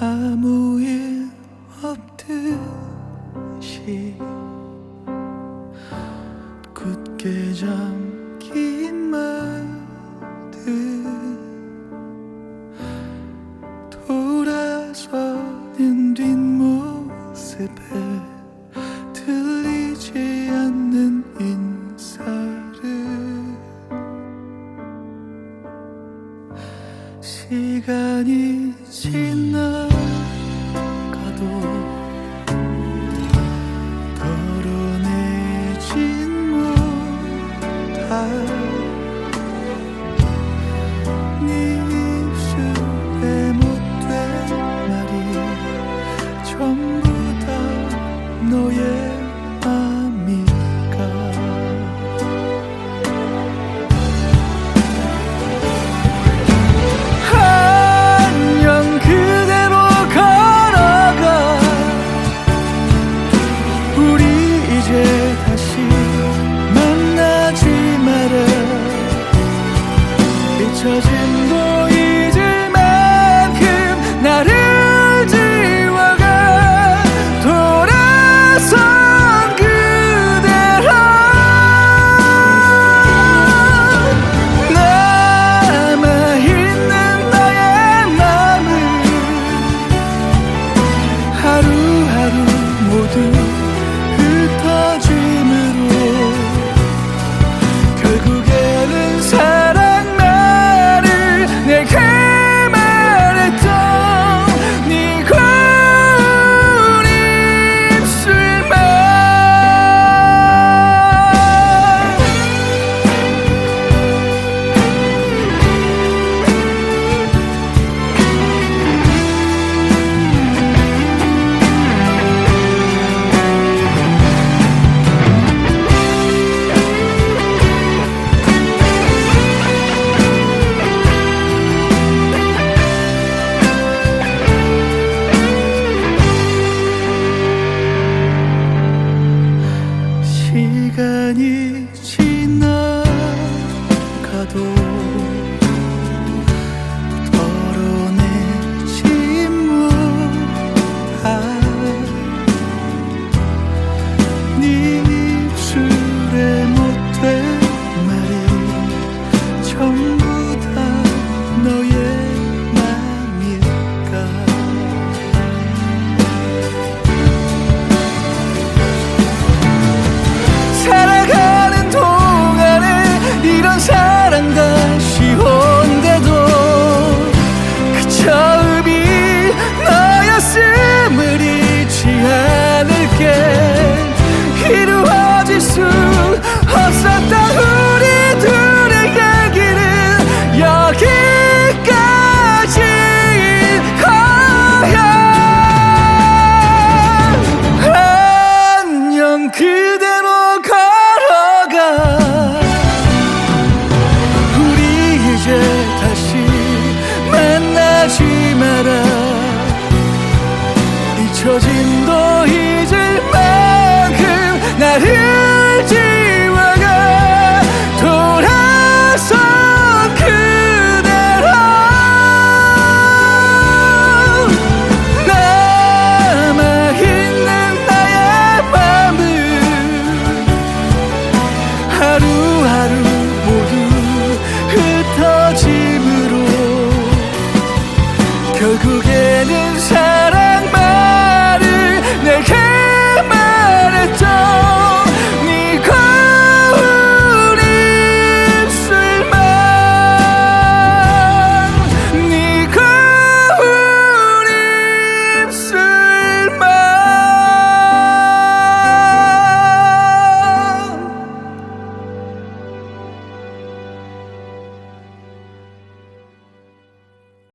아무 일 없듯이 굳게 잠긴 말들 돌아서는 뒷모습에 들리지 않는 인사를 시간이 지나 秋夜，暗。 지나가도